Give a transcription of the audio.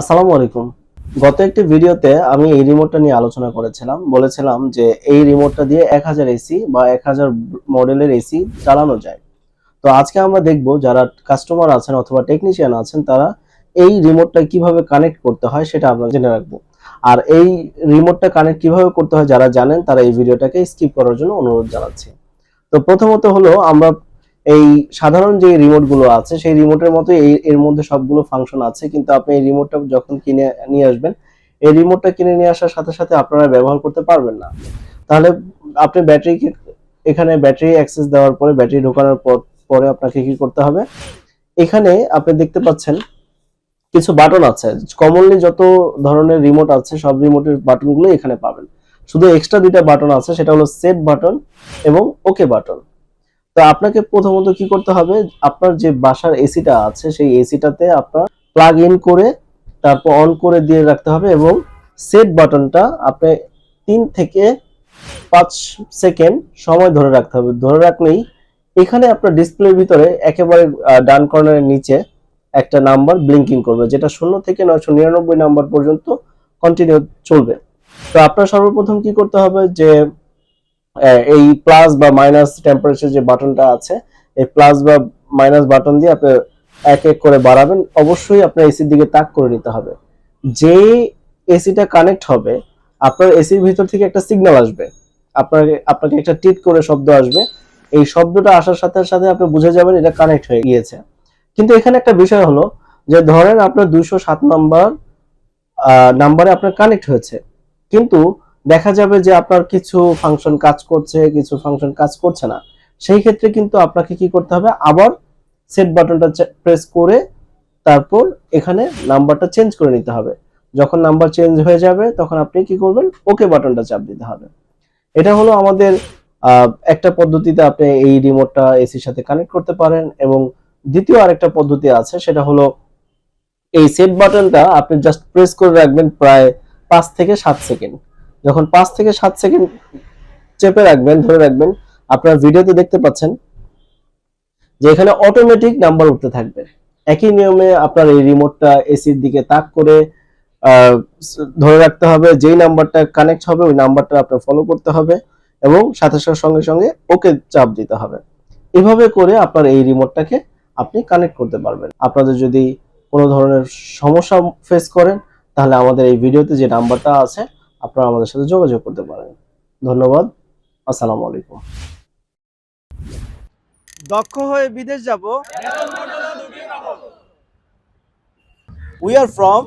আসসালামু আলাইকুম। গত একটি ভিডিওতে আমি এই রিমোটটা নিয়ে আলোচনা করেছিলাম। বলেছিলাম যে এই রিমোটটা দিয়ে এক হাজার এসি বা এক হাজার মডেলের এসি চালানো যায়। তো আজকে আমরা দেখব যারা কাস্টমার আছেন অথবা টেকনিশিয়ান আছেন, তারা এই রিমোটটা কীভাবে কানেক্ট করতে হয় সেটা আমরা জেনে রাখব। আর এই রিমোটটা কানেক্ট কীভাবে করতে হয় যারা জানেন, তারা এই ভিডিওটাকে স্কিপ করার জন্য অনুরোধ জানাচ্ছি। তো প্রথমত হলো আমরা এই সাধারণ যে রিমোটগুলো আছে, সেই রিমোটের মতো এর মধ্যে সবগুলো ফাংশন আছে। কিন্তু আপনি এই রিমোটটা যখন কিনে, নিয়ে আসবেন, এই রিমোটটা কিনে নিয়ে আসার সাথে সাথে আপনারা ব্যবহার করতে পারবেন না। তাহলে আপনি ব্যাটারি এখানে ব্যাটারি অ্যাক্সেস দেওয়ার পরে ব্যাটারি ঢোকানোর পর, পরে আপনাকে কি করতে হবে? এখানে আপনি দেখতে পাচ্ছেন কিছু বাটন আছে। কমনলি যত ধরনের রিমোট আছে, সব রিমোটের বাটনগুলো এখানে পাবেন। শুধু এক্সট্রা দুইটা বাটন আছে, সেটা হলো সেভ বাটন এবং ওকে বাটন তো আপনাকে প্রথমত কি করতে হবে, আপনার যে বাসার এসিটা আছে, সেই এসিটাতে আপনার প্লাগ ইন করে, তারপর অন করে দিয়ে রাখতে হবে এবং সেট বাটনটা আপনি তিন থেকে পাঁচ সেকেন্ড সময় ধরে রাখতে হবে। ধরে রাখলেই এখানে আপনার ডিসপ্লের ভিতরে একেবারে ডান কর্নারের নিচে একটা নাম্বার ব্লিঙ্কিং করবে, যেটা শূন্য থেকে নয়শো নিরানব্বই নাম্বার পর্যন্ত কন্টিনিউ চলবে। তো আপনার সর্বপ্রথম কি করতে হবে যে এই প্লাস বা মাইনাস টেম্পারেচার যে বাটনটা আছে, এই প্লাস বা মাইনাস বাটন দিয়ে আপনি এক এক করে বাড়াবেন। অবশ্যই আপনার এসির দিকে তাক করে নিতে হবে। যে এসিটা কানেক্ট হবে, আপনার এসির ভিতর থেকে একটা সিগন্যাল আসবে। আপনাকে আপনাকে একটা টিট করে শব্দ আসবে। এই শব্দটা আসার সাথে সাথে আপনি বুঝে যাবেন এটা কানেক্ট হয়ে গিয়েছে। কিন্তু এখানে একটা বিষয় হলো যে, ধরেন আপনার দুইশো সাত নাম্বার নাম্বারে আপনার কানেক্ট হয়েছে। কিন্তু দেখা যাবে যে আপনার কিছু ফাংশন কাজ করছে, কিছু ফাংশন কাজ করছে না। সেই ক্ষেত্রে কিন্তু আপনাকে কি করতে হবে? আবার সেট বাটনটা প্রেস করে তারপর এখানে নাম্বারটা চেঞ্জ করে নিতে হবে। যখন নাম্বার চেঞ্জ হয়ে যাবে, তখন আপনি কি করবেন? ওকে বাটনটা চাপ দিতে হবে। এটা হলো আমাদের একটা পদ্ধতিতে আপনি এই রিমোটটা এসির সাথে কানেক্ট করতে পারেন এবং দ্বিতীয় আরেকটা পদ্ধতি আছে, সেটা হলো এই সেট বাটনটা আপনি জাস্ট প্রেস করে রাখবেন প্রায় পাঁচ থেকে সাত সেকেন্ড যখন পাঁচ থেকে সাত সেকেন্ড চেপে রাখবেন, ধরে রাখবেন, আপনার ভিডিওতে দেখতে পাচ্ছেন যে এখানে অটোমেটিক নাম্বার উঠতে থাকবে। একই নিয়মে আপনার এই রিমোটটা এসির দিকে তাক করে ধরে রাখতে হবে, যেই নাম্বারটা কানেক্ট হবে, ওই নাম্বারটা আপনার ফলো করতে হবে এবং সাথে সাথে সঙ্গে সঙ্গে ওকে চাপ দিতে হবে। এভাবে করে আপনার এই রিমোটটাকে আপনি কানেক্ট করতে পারবেন। আপনাদের যদি কোনো ধরনের সমস্যা ফেস করেন, তাহলে আমাদের এই ভিডিওতে যে নাম্বারটা আছে আপনারা আমাদের সাথে যোগাযোগ করতে পারেন। ধন্যবাদ। আসসালামু আলাইকুম। দক্ষ হয়ে বিদেশ যাব। We are from